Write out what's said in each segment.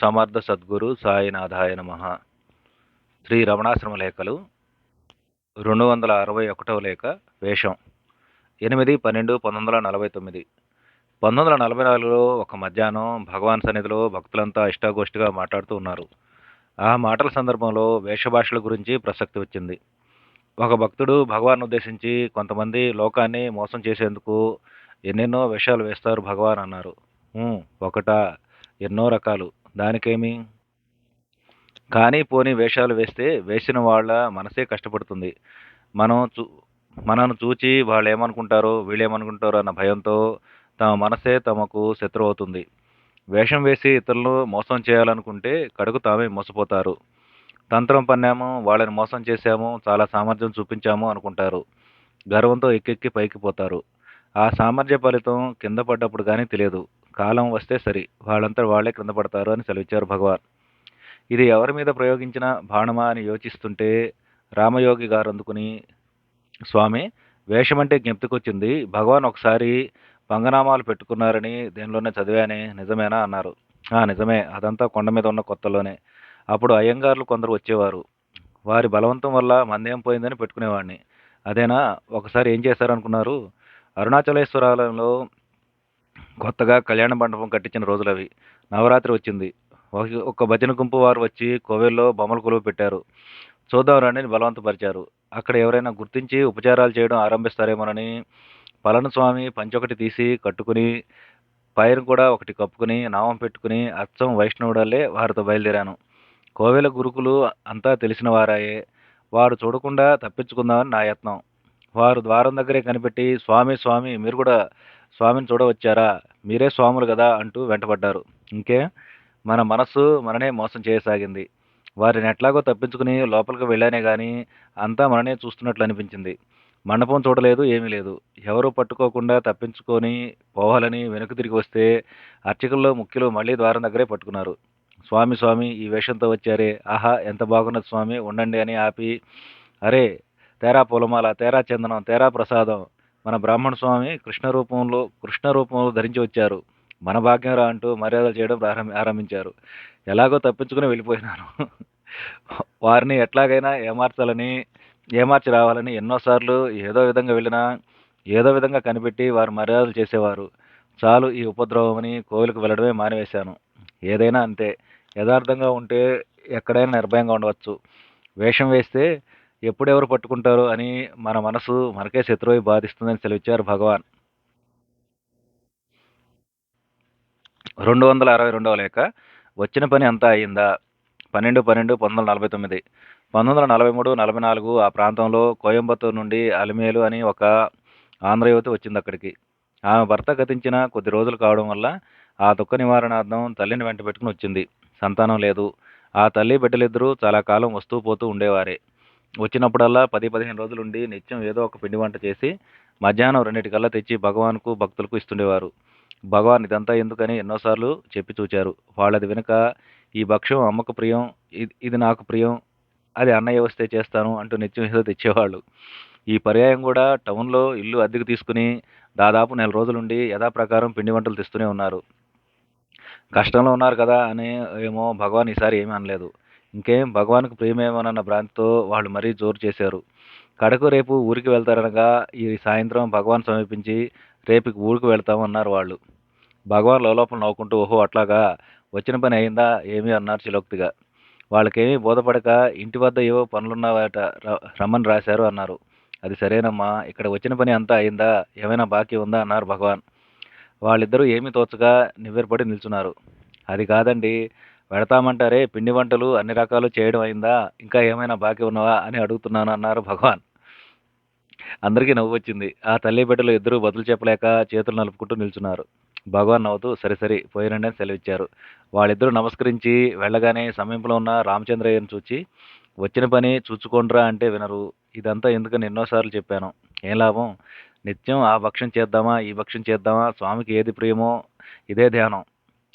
సమర్థ సద్గురు సాయినాథాయ నమ. శ్రీ రమణాశ్రమ లేఖలు రెండు వందల అరవై ఒకటవ లేఖ వేషం. ఎనిమిది పన్నెండు పంతొమ్మిది వందల నలభై తొమ్మిది. పంతొమ్మిది వందల నలభై నాలుగులో ఒక మధ్యాహ్నం భగవాన్ సన్నిధిలో భక్తులంతా ఇష్టాగోష్ఠిగా మాట్లాడుతూ ఉన్నారు. ఆ మాటల సందర్భంలో వేషభాషల గురించి ప్రసక్తి వచ్చింది. ఒక భక్తుడు భగవాన్ ఉద్దేశించి కొంతమంది లోకాన్ని మోసం చేసేందుకు ఎన్నెన్నో వేషాలు వేస్తారు భగవాన్ అన్నారు. ఒకట ఒకటా? ఎన్నో రకాలు. దానికేమి? కానీ పోని వేషాలు వేస్తే వేసిన వాళ్ళ మనసే కష్టపడుతుంది. మనం చూ మనను చూచి వాళ్ళు ఏమనుకుంటారో వీళ్ళేమనుకుంటారో అన్న భయంతో తమ మనసే తమకు శత్రువు అవుతుంది వేషం వేసి ఇతరులను మోసం చేయాలనుకుంటే కడుగు తామే మోసపోతారు. తంత్రం పన్నాము వాళ్ళని మోసం చేశాము చాలా సామర్థ్యం చూపించాము అనుకుంటారు. గర్వంతో ఎక్కెక్కి పైకి పోతారు. ఆ సామర్థ్య ఫలితం కింద పడ్డప్పుడు కానీ తెలియదు. కాలం వస్తే సరి. వాళ్ళంతా వాళ్ళే క్రింద పడతారు అని సెలవిచ్చారు భగవాన్. ఇది ఎవరి మీద ప్రయోగించిన బాణమా అని యోచిస్తుంటే రామయోగి గారు అందుకుని స్వామి వేషమంటే జ్ఞప్తికొచ్చింది. భగవాన్ ఒకసారి పంగనామాలు పెట్టుకున్నారని దేనిలోనే చదివానే. నిజమేనా? అన్నారు. "ఆ, నిజమే. అదంతా కొండ మీద ఉన్న కొత్తలోనే. అప్పుడు అయ్యంగార్లు కొందరు వచ్చేవారు. వారి బలవంతం వల్ల మందేం పోయిందని పెట్టుకునేవాడిని అదేనా? ఒకసారి ఏం చేశారనుకున్నారు? అరుణాచలేశ్వరాలయంలో కొత్తగా కళ్యాణ మండపం కట్టించిన రోజులు అవి. నవరాత్రి వచ్చింది. ఒక- భజన గుంపు వారు వచ్చి కోవెల్లో బొమ్మల కొలువు పెట్టారు. చూద్దాం రండి బలవంతపరిచారు. అక్కడ ఎవరైనా గుర్తించి ఉపచారాలు చేయడం ఆరంభిస్తారేమోనని పళని స్వామి పంచొకటి తీసి కట్టుకుని పైరు కూడా ఒకటి కప్పుకుని నామం పెట్టుకుని అచ్చం వైష్ణవుడల్లే వారితో బయలుదేరాను. కోవెల గురుకులు అంతా తెలిసిన వారాయే. వారు చూడకుండా తప్పించుకుందామని నా యత్నం. వారు ద్వారం దగ్గరే కనిపెట్టి స్వామి స్వామి మీరు కూడా స్వామిని చూడవచ్చారా? మీరే స్వాములు కదా అంటూ వెంటపడ్డారు. ఇంకే మన మనస్సు మననే మోసం చేయసాగింది. వారిని ఎట్లాగో తప్పించుకుని లోపలికి వెళ్ళానే కానీ అంతా మననే చూస్తున్నట్లు అనిపించింది. మండపం చూడలేదు ఏమీ లేదు. ఎవరు పట్టుకోకుండా తప్పించుకొని పోవాలని వెనక్కి తిరిగి వస్తే అర్చకుల్లో ముఖ్యులు మళ్ళీ ద్వారం దగ్గరే పట్టుకున్నారు. స్వామి స్వామి ఈ వేషంతో వచ్చారే. ఆహా ఎంత బాగున్నది స్వామి ఉండండి అని ఆపి అరే తేరా పూలమాల తేరా చందనం తేరా ప్రసాదం మన బ్రాహ్మణ స్వామి కృష్ణ రూపంలో కృష్ణ రూపంలో ధరించి వచ్చారు. మన భాగ్యంరా అంటూ మర్యాదలు చేయడం ప్రారంభ ఆరంభించారు. ఎలాగో తప్పించుకుని వెళ్ళిపోయినాను. వారిని ఎట్లాగైనా ఏమార్చాలని ఏమార్చి రావాలని ఎన్నోసార్లు ఏదో విధంగా వెళ్ళినా ఏదో విధంగా కనిపెట్టి వారు మర్యాదలు చేసేవారు. చాలు ఈ ఉపద్రవమని కోవిలకు వెళ్ళడమే మానివేశాను. ఏదైనా అంతే. యథార్థంగా ఉంటే ఎక్కడైనా నిర్భయంగా ఉండవచ్చు. వేషం వేస్తే ఎప్పుడెవరు పట్టుకుంటారు అని మన మనసు మనకే శత్రువై బాధిస్తుందని సెలవిచ్చారు భగవాన్. రెండు వందల అరవై రెండవ లేక వచ్చిన పని అంతా అయిందా పన్నెండు పన్నెండు పంతొమ్మిది వందల నలభై తొమ్మిది. పంతొమ్మిది వందల నలభై మూడు నలభై నాలుగు ఆ ప్రాంతంలో కోయంబత్తూరు నుండి అలిమేలు అని ఒక ఆంధ్ర యువతి వచ్చింది అక్కడికి. ఆమె భర్త గతించిన కొద్ది రోజులు కావడం వల్ల ఆ దుఃఖ నివారణార్థం తల్లిని వెంట పెట్టుకుని వచ్చింది. సంతానం లేదు. ఆ తల్లి బిడ్డలిద్దరూ చాలా కాలం వస్తూ పోతూ ఉండేవారే. వచ్చినప్పుడల్లా పది పదిహేను రోజులు ఉండి నిత్యం ఏదో ఒక పిండి వంట చేసి మధ్యాహ్నం రెండింటికల్లా తెచ్చి భగవాన్కు భక్తులకు ఇస్తుండేవారు. భగవాన్ ఇదంతా ఎందుకని ఎన్నోసార్లు చెప్పి చూచారు. వాళ్ళది వెనుక ఈ భక్ష్యం అమ్మకు ప్రియం ఇది ఇది నాకు ప్రియం అది అన్నయ్య వస్తే చేస్తాను అంటూ నిత్యం ఏదో తెచ్చేవాళ్ళు. ఈ పర్యాయం కూడా టౌన్లో ఇల్లు అద్దెకు తీసుకుని దాదాపు నెల రోజులుండి యథాప్రకారం పిండి వంటలు తెస్తూనే ఉన్నారు. కష్టంలో ఉన్నారు కదా అని ఏమో భగవాన్ ఈసారి ఏమీ అనలేదు. ఇంకేం భగవాన్కు ప్రియమేమోనన్న భ్రాంతితో వాళ్ళు మరీ జోరు చేశారు. కడకు రేపు ఊరికి వెళ్తారనగా ఈ సాయంత్రం భగవాన్ సమీపించి రేపు ఊరికి వెళ్తాము అన్నారు వాళ్ళు. భగవాన్ లోపల నవ్వుకుంటూ ఓహో అట్లాగా? వచ్చిన పని అయిందా? ఏమీ? అన్నారు చిలోక్తిగా. వాళ్ళకేమీ బోధపడక ఇంటి వద్ద ఏవో పనులున్నావట రమ్మని రాశారు అన్నారు. అది సరేనమ్మా ఇక్కడ వచ్చిన పని అంతా అయిందా? ఏమైనా బాకీ ఉందా? అన్నారు భగవాన్. వాళ్ళిద్దరూ ఏమీ తోచగా నివ్వెరపడి నిల్చున్నారు. అది కాదండి పెడతామంటారే? పిండి వంటలు అన్ని రకాలు చేయడం అయిందా? ఇంకా ఏమైనా బాకీ ఉన్నవా? అని అడుగుతున్నాను అన్నారు భగవాన్. అందరికీ నవ్వు వచ్చింది. ఆ తల్లి బిడ్డలు ఇద్దరూ బదులు చెప్పలేక చేతులు నలుపుకుంటూ నిల్చున్నారు. భగవాన్ నవ్వుతూ సరే సరే పోయినండి అని సెలవిచ్చారు. వాళ్ళిద్దరూ నమస్కరించి వెళ్ళగానే సమీపంలో ఉన్న రామచంద్రయ్యను చూచి వచ్చిన పని చూచుకోండ్రా అంటే వినరు. ఇదంతా ఎందుకని ఎన్నోసార్లు చెప్పాను. ఏం లాభం? నిత్యం ఆ భక్ష్యం చేద్దామా? ఈ భక్ష్యం చేద్దామా? స్వామికి ఏది ప్రియమో? ఇదే ధ్యానం.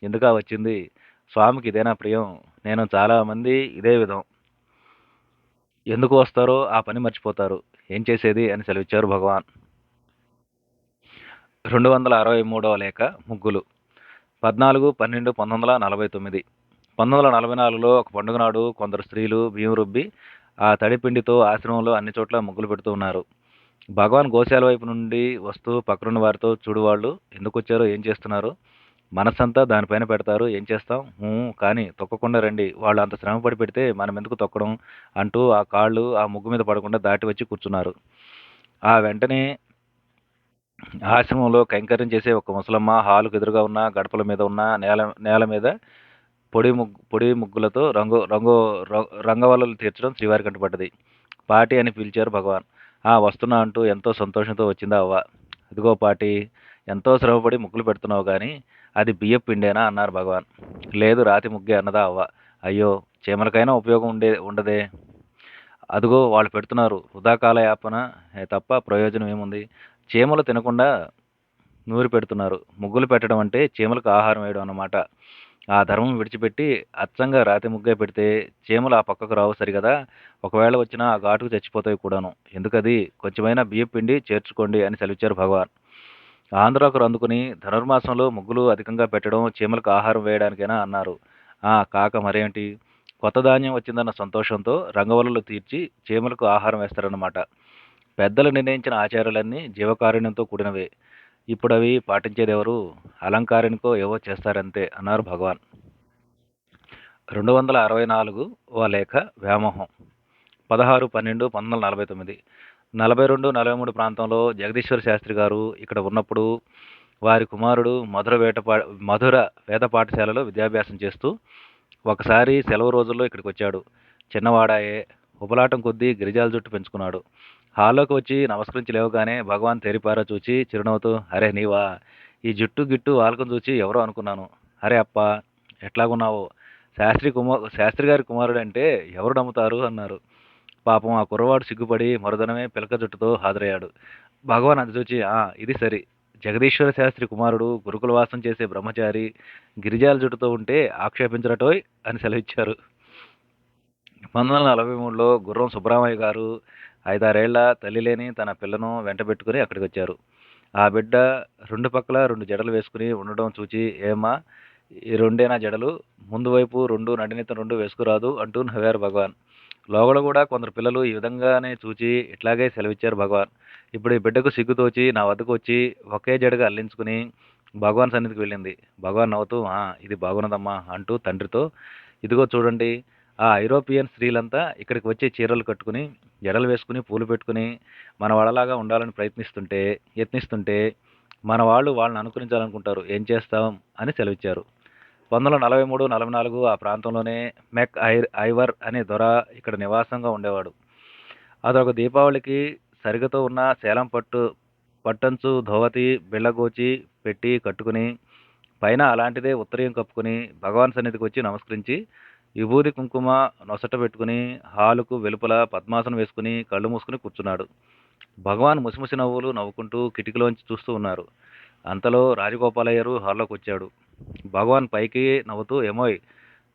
ఎందుకా వచ్చింది? స్వామికి ఇదేనా ప్రియం? నేను చాలామంది ఇదే విధం. ఎందుకు వస్తారో ఆ పని మర్చిపోతారు. ఏం చేసేది అని సెలవిచ్చారు భగవాన్. రెండు వందల అరవై మూడవ లేఖ ముగ్గులు. పద్నాలుగు పన్నెండు పంతొమ్మిది వందల నలభై తొమ్మిది. పంతొమ్మిది వందల నలభై నాలుగులో ఒక పండుగ నాడు కొందరు స్త్రీలు బియ్యం రుబ్బి ఆ తడిపిండితో ఆశ్రమంలో అన్ని చోట్ల ముగ్గులు పెడుతూ ఉన్నారు. భగవాన్ గోశాల వైపు నుండి వస్తూ పక్కనున్న వారితో చూడు వాళ్ళు ఎందుకు వచ్చారో ఏం చేస్తున్నారు? మనసంతా దానిపైన పెడతారు. ఏం చేస్తాం? కానీ తొక్కకుండా రండి. వాళ్ళు అంత శ్రమపడి పెడితే మనం ఎందుకు తొక్కడం? అంటూ ఆ కాళ్ళు ఆ ముగ్గు మీద పడకుండా దాటి వచ్చి కూర్చున్నారు. ఆ వెంటనే ఆశ్రమంలో కైంకర్యం చేసే ఒక ముసలమ్మ హాలుకు ఎదురుగా ఉన్న గడపల మీద ఉన్న నేల నేల మీద పొడి ముగ్గు పొడి ముగ్గులతో రంగు రంగు రంగవల్లలు తీర్చడం శ్రీవారి కంటపడ్డది పాటి అని పిలిచారు భగవాన్. ఆ వస్తున్నా అంటూ ఎంతో సంతోషంతో వచ్చిందా అవ్వ. ఇదిగో పాటి ఎంతో శ్రమపడి ముగ్గులు పెడుతున్నావు కానీ అది బియ్యపు పిండేనా అన్నారు భగవాన్. లేదు రాతి ముగ్గే అన్నదా అవ్వ. అయ్యో చీమలకైనా ఉపయోగం ఉండే ఉండదే. అదిగో వాళ్ళు పెడుతున్నారు వృధాకాల యాపన. తప్ప ప్రయోజనం ఏముంది? చీమలు తినకుండా నూరి పెడుతున్నారు. ముగ్గులు పెట్టడం అంటే చీమలకు ఆహారం వేయడం అన్నమాట. ఆ ధర్మం విడిచిపెట్టి అచ్చంగా రాతి ముగ్గే పెడితే చీమలు ఆ పక్కకు రావు సరిగదా? ఒకవేళ వచ్చినా ఆ ఘాటుకు చచ్చిపోతాయి కూడాను. ఎందుకది? కొంచెమైనా బియ్యం పిండి చేర్చుకోండి అని సెలవిచ్చారు భగవాన్. ఆంధ్రాకు అందుకుని ధనుర్మాసంలో ముగ్గులు అధికంగా పెట్టడం చీమలకు ఆహారం వేయడానికైనా అన్నారు. ఆ కాక మరేంటి? కొత్త ధాన్యం వచ్చిందన్న సంతోషంతో రంగవల్లులు తీర్చి చీమలకు ఆహారం వేస్తారన్నమాట. పెద్దలు నిర్ణయించిన ఆచారాలన్నీ జీవకారుణ్యంతో కూడినవే. ఇప్పుడు అవి పాటించేదెవరు? అలంకారానికో ఏవో చేస్తారంతే అన్నారు భగవాన్. రెండు వందల అరవై నాలుగు ఓ లేఖ వ్యామోహం. పదహారు పన్నెండు పంతొమ్మిది వందల నలభై తొమ్మిది. నలభై రెండు నలభై మూడు ప్రాంతంలో జగదీశ్వర శాస్త్రి గారు ఇక్కడ ఉన్నప్పుడు వారి కుమారుడు మధుర వేట పా- మధుర వేద పాఠశాలలో విద్యాభ్యాసం చేస్తూ ఒకసారి సెలవు రోజుల్లో ఇక్కడికి వచ్చాడు. చిన్నవాడాయే ఉపలాటం కొద్దీ గిరిజాల జుట్టు పెంచుకున్నాడు. హాల్లోకి వచ్చి నమస్కరించి లేవగానే భగవాన్ తెరిపారా చూచి చిరునవ్వుతూ అరే నీవా ఈ జుట్టు గిట్టు వాళ్ళకం చూచి ఎవరో అనుకున్నాను. అరే అప్ప ఎట్లాగున్నావో? శాస్త్రి కుమార్ శాస్త్రి గారి కుమారుడు అంటే ఎవరు నమ్ముతారు? అన్నారు. పాపం ఆ కుర్రవాడు సిగ్గుపడి మరుదనమే పిలక జుట్టుతో హాజరయ్యాడు. భగవాన్ అది చూచి "ఆ, ఇది సరి. జగదీశ్వర శాస్త్రి కుమారుడు గురుకుల వాసం చేసే బ్రహ్మచారి గిరిజాల జుట్టుతో ఉంటే ఆక్షేపించరటోయ్ అని సెలవిచ్చారు. పంతొమ్మిది వందల నలభై మూడులో గుర్రం సుబ్రహ్మయ్య గారు ఐదారేళ్ళ తల్లి లేని తన పిల్లను వెంట పెట్టుకుని అక్కడికి వచ్చారు ఆ బిడ్డ రెండు పక్కల రెండు జడలు వేసుకుని ఉండడం చూచి ఏమా ఈ రెండేనా జడలు? ముందు వైపు రెండు నడినిత రెండు వేసుకురాదు అంటూ నవ్వారు భగవాన్. లోగడ కూడా కొందరు పిల్లలు ఈ విధంగానే చూచి ఇట్లాగే సెలవిచ్చారు భగవాన్. ఇప్పుడు ఈ బిడ్డకు సిగ్గుతోచి నా వద్దకు వచ్చి ఒకే జడగా అల్లించుకుని భగవాన్ సన్నిధికి వెళ్ళింది. భగవాన్ నవ్వుతూ ఇది బాగున్నదమ్మా అంటూ తండ్రితో ఇదిగో చూడండి ఆ ఐరోపియన్ స్త్రీలంతా ఇక్కడికి వచ్చి చీరలు కట్టుకుని జడలు వేసుకుని పూలు పెట్టుకుని మన వాళ్ళలాగా ఉండాలని ప్రయత్నిస్తుంటే యత్నిస్తుంటే మన వాళ్ళు వాళ్ళని అనుకరించాలనుకుంటారు. ఏం చేస్తాం? అని సెలవిచ్చారు. పంతొమ్మిది వందల నలభై మూడు నలభై నాలుగు ఆ ప్రాంతంలోనే మెక్ ఐ ఐవర్ అనే దొర ఇక్కడ నివాసంగా ఉండేవాడు. అదొక దీపావళికి సరిగతో ఉన్న సేలం పట్టు పట్టంచు ధోవతి బిళ్ళగోచి పెట్టి కట్టుకుని పైన అలాంటిదే ఉత్తరీయం కప్పుకుని భగవాన్ సన్నిధికి వచ్చి నమస్కరించి విభూది కుంకుమ నొసట పెట్టుకుని హాలుకు వెలుపల పద్మాసనం వేసుకుని కళ్ళు మూసుకుని కూర్చున్నాడు. భగవాన్ ముసిముసి నవ్వులు నవ్వుకుంటూ కిటికీలోంచి చూస్తూ ఉన్నారు. అంతలో రాజగోపాలయ్యరు హాల్లోకి వచ్చాడు భగవాన్ పైకి నవ్వుతూ ఏమోయ్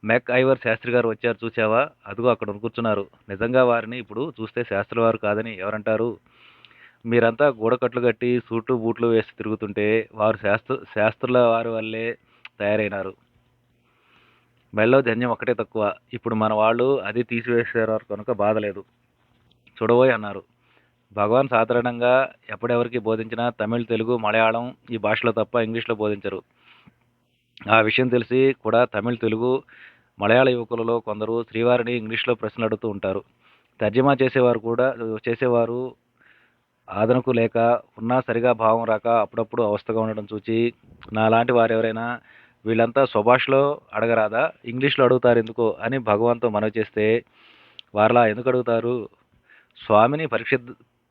మెక్ ఐవర్ శాస్త్రి గారు వచ్చారు చూసావా అదిగో అక్కడ కూర్చున్నారు. నిజంగా వారిని ఇప్పుడు చూస్తే శాస్త్రి వారు కాదని ఎవరంటారు? మీరంతా గూడకట్లు కట్టి సూట్లు బూట్లు వేసి తిరుగుతుంటే వారు శాస్త్ర శాస్త్రుల వారి వల్లే తయారైనారు. మెల్లో జన్యం ఒకటే తక్కువ. ఇప్పుడు మన వాళ్ళు అది తీసివేసారు కనుక బాధలేదు చూడబోయ్ అన్నారు. భగవాన్ సాధారణంగా ఎప్పుడెవరికి బోధించినా తమిళ్ తెలుగు మలయాళం ఈ భాషలో తప్ప ఇంగ్లీష్లో బోధించరు. ఆ విషయం తెలిసి కూడా తమిళ్ తెలుగు మలయాళ యువకులలో కొందరు శ్రీవారిని ఇంగ్లీష్లో ప్రశ్నలు అడుగుతూ ఉంటారు. తర్జమా చేసేవారు కూడా చేసేవారు ఆదనకు లేక ఉన్నా సరిగా భావం రాక అప్పుడప్పుడు అవస్థగా ఉండడం చూచి నాలాంటి వారు ఎవరైనా వీళ్ళంతా స్వభాషలో అడగరాదా? ఇంగ్లీష్లో అడుగుతారు ఎందుకో? అని భగవాన్తో మనవి చేస్తే వారిలా ఎందుకు అడుగుతారు? స్వామిని పరీక్ష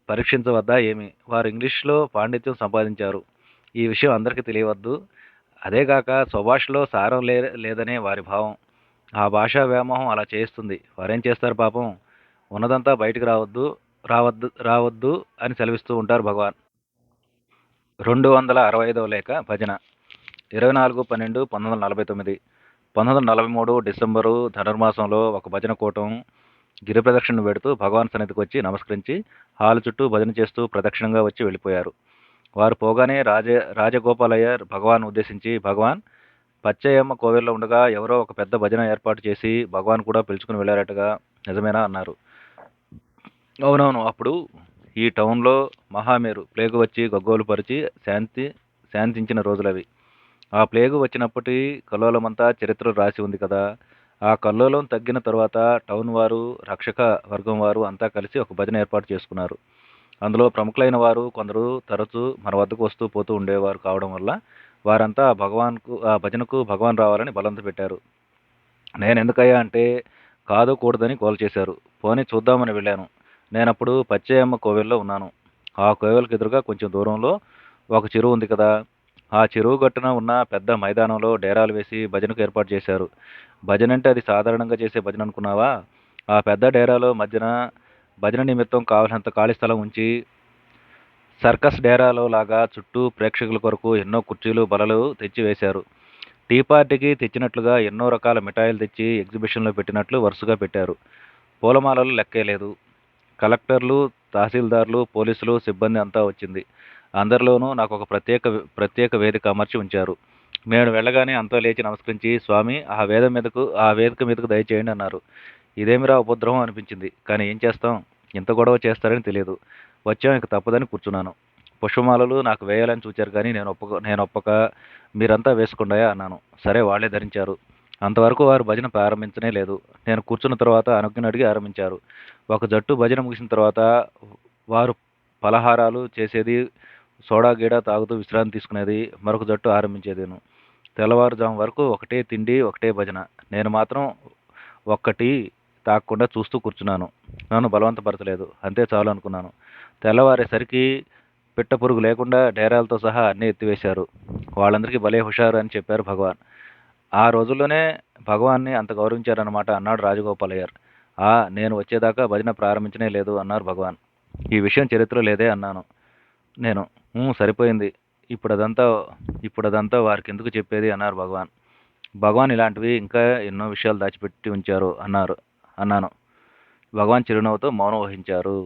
పరీక్షించవద్దా ఏమి? వారు ఇంగ్లీష్లో పాండిత్యం సంపాదించారు. ఈ విషయం అందరికీ తెలియవద్దు. అదేగాక స్వభాషలో సారం లే లేదనే వారి భావం. ఆ భాషా వ్యామోహం అలా చేస్తుంది వారేం చేస్తారు పాపం? ఉన్నదంతా బయటకు రావద్దు రావద్దు రావద్దు అని సెలవిస్తూ ఉంటారు భగవాన్. రెండు వందల అరవై ఐదవ లేఖ భజన. ఇరవై నాలుగు పన్నెండు పంతొమ్మిది వందల నలభై తొమ్మిది. పంతొమ్మిది వందల నలభై మూడు డిసెంబరు ధనుర్మాసంలో ఒక భజన కూటం గిరి ప్రదక్షిణ పెడుతూ భగవాన్ సన్నిధికి వచ్చి నమస్కరించి హాలు చుట్టూ భజన చేస్తూ ప్రదక్షిణంగా వచ్చి వెళ్ళిపోయారు. వారు పోగానే రాజ రాజగోపాలయ్య భగవాన్ ఉద్దేశించి భగవాన్ పచ్చయ్యమ్మ కోవెల్లో ఉండగా ఎవరో ఒక పెద్ద భజన ఏర్పాటు చేసి భగవాన్ కూడా పిలుచుకుని వెళ్ళారటగా నిజమేనా? అన్నారు. అవునవును అప్పుడు ఈ టౌన్లో మహామేరు ప్లేగు వచ్చి గగ్గోలు పరిచి శాంతి శాంతించిన రోజులవి. ఆ ప్లేగు వచ్చినప్పటి కల్లోలమంతా చరిత్రలో రాసి ఉంది కదా. ఆ కల్లోలం తగ్గిన తర్వాత టౌన్ వారు రక్షక వర్గం వారు అంతా కలిసి ఒక భజన ఏర్పాటు చేసుకున్నారు. అందులో ప్రముఖులైన వారు కొందరు తరచూ మన వద్దకు వస్తూ పోతూ ఉండేవారు కావడం వల్ల వారంతా భగవాన్కు ఆ భజనకు భగవాన్ రావాలని బలంత పెట్టారు. నేను ఎందుకయ్యా అంటే కాదు కూడదని గోల్ చేశారు. పోనీ చూద్దామని వెళ్ళాను. నేనప్పుడు పచ్చయ్యమ్మ కోవెల్లో ఉన్నాను. ఆ కోవెల్కి ఎదురుగా కొంచెం దూరంలో ఒక చెరువు ఉంది కదా. ఆ చెరువు గట్టున ఉన్న పెద్ద మైదానంలో డేరాలు వేసి భజనకు ఏర్పాటు చేశారు. భజన అంటే అది సాధారణంగా చేసే భజన అనుకున్నావా? ఆ పెద్ద డేరాలో మధ్యన భజన నిమిత్తం కావలసినంత ఖాళీ స్థలం ఉంచి సర్కస్ డేరాలో లాగా చుట్టూ ప్రేక్షకుల కొరకు ఎన్నో కుర్చీలు బలలు తెచ్చి వేశారు. టీ పార్టీకి తెచ్చినట్లుగా ఎన్నో రకాల మిఠాయిలు తెచ్చి ఎగ్జిబిషన్లో పెట్టినట్లు వరుసగా పెట్టారు. పూలమాలలు లెక్కే లేదు కలెక్టర్లు తహసీల్దార్లు పోలీసులు సిబ్బంది అంతా వచ్చింది. అందరిలోనూ నాకు ఒక ప్రత్యేక ప్రత్యేక వేదిక అమర్చి ఉంచారు. నేను వెళ్ళగానే అంతా లేచి నమస్కరించి స్వామి ఆ వేదం మీదకు ఆ వేదిక మీదకు దయచేయండి అన్నారు. ఇదేమిరా ఉపద్రవం అనిపించింది. కానీ ఏం చేస్తాం? ఇంత గొడవ చేస్తారని తెలియదు. వచ్చాం ఇక తప్పదని కూర్చున్నాను. పుష్పమాలలు నాకు వేయాలని చూచారు కానీ నేను ఒప్పక నేను ఒప్పక మీరంతా వేసుకుండాయా అన్నాను. సరే వాళ్ళే ధరించారు. అంతవరకు వారు భజన ప్రారంభించనే లేదు. నేను కూర్చున్న తర్వాత అనుజ్ఞను అడిగి ఆరంభించారు. ఒక జట్టు భజన ముగిసిన తర్వాత వారు పలహారాలు చేసేది సోడా గీడ తాగుతూ విశ్రాంతి తీసుకునేది మరొక జట్టు ఆరంభించేదేను. తెల్లవారుజాము వరకు ఒకటే తిండి ఒకటే భజన. నేను మాత్రం ఒక్కటి తాగకుండా చూస్తూ కూర్చున్నాను. నన్ను బలవంతపరచలేదు. అంతే చాలు అనుకున్నాను. తెల్లవారేసరికి పిట్ట పురుగు లేకుండా డేరాలతో సహా అన్నీ ఎత్తివేశారు. వాళ్ళందరికీ భలే హుషారు అని చెప్పారు భగవాన్. ఆ రోజుల్లోనే భగవాన్ని అంత గౌరవించారన్నమాట అన్నాడు రాజగోపాలయ్యర్. ఆ నేను వచ్చేదాకా భజన ప్రారంభించనే లేదు అన్నారు భగవాన్. ఈ విషయం చరిత్ర లేదే అన్నాను. నేను సరిపోయింది. ఇప్పుడు అదంతా ఇప్పుడు అదంతా వారికి ఎందుకు చెప్పేది? అన్నారు భగవాన్. భగవాన్ ఇలాంటివి ఇంకా ఎన్నో విషయాలు దాచిపెట్టి ఉంచారు అన్నారు అన్నాను. భగవాన్ చిరునవ్వుతో మౌనం వహించారు.